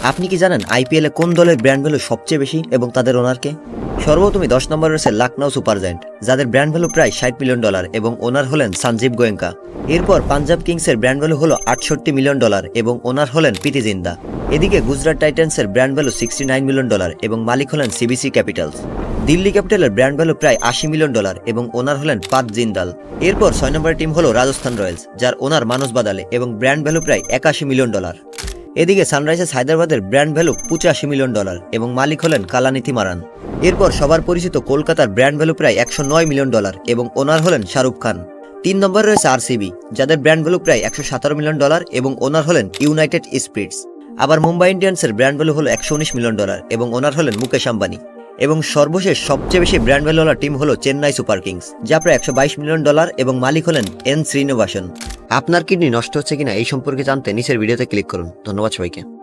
আপনি কি জানেন আইপিএল কোন দলের ব্র্যান্ড ভ্যালু সবচেয়ে বেশি এবং তাদের ওনারকে সর্বপ্রথমে দশ নম্বর রয়েছে লাকনাউ সুপার জায়েন্ট যাদের ব্র্যান্ড ভ্যালু প্রায় ষাট মিলিয়ন ডলার এবং ওনার হলেন সঞ্জীব গোয়েঙ্কা এরপর পাঞ্জাব কিংসের ব্র্যান্ড ভ্যালু হলো আটষট্টি মিলিয়ন ডলার এবং ওনার হলেন প্রীতি জিন্দা এদিকে Gujarat টাইটান্সের brand value sixty nine million dollar এবং মালিক হলেন সিবিসি ক্যাপিটালস দিল্লি ক্যাপিটালের ব্র্যান্ড ভ্যালু প্রায় আশি মিলিয়ন ডলার এবং ওনার হলেন পাত জিন্দাল এরপর ছয় নম্বর টিম হলো রাজস্থান রয়্যালস যার ওনার মানস বাদালে এবং ব্র্যান্ড ভ্যালু প্রায় একাশি মিলিয়ন ডলার এদিকে সানরাইজার্স হায়দ্রাবাদের ব্র্যান্ড ভ্যালু পঁচাশি মিলিয়ন ডলার এবং মালিক হলেন কালানিথি মারান। এরপর সবার পরিচিত কলকাতার ব্র্যান্ড ভ্যালু প্রায় একশো নয় মিলিয়ন ডলার এবং ওনার হলেন শাহরুখ খান। তিন নম্বর রয়েছে আরসিবি, যাদের ব্র্যান্ড ভ্যালু প্রায় একশো সতেরো মিলিয়ন ডলার এবং ওনার হলেন ইউনাইটেড স্পিরিটস। আবার মুম্বাই ইন্ডিয়ান্সের ব্র্যান্ড ভ্যালু হল একশো উনিশ মিলিয়ন ডলার এবং ওনার হলেন মুকেশ আম্বানি। এবং সর্বশেষ সবচেয়ে বেশি ব্র্যান্ড ভ্যালুওয়ালা টিম হলো চেন্নাই সুপার কিংস, যা প্রায় একশো বাইশ মিলিয়ন ডলার এবং মালিক হলেন এন শ্রীনিবাসন। আপনার কিডনি নষ্ট হচ্ছে কিনা এই সম্পর্কে জানতে নিচের ভিডিওতে ক্লিক করুন। ধন্যবাদ সবাইকে।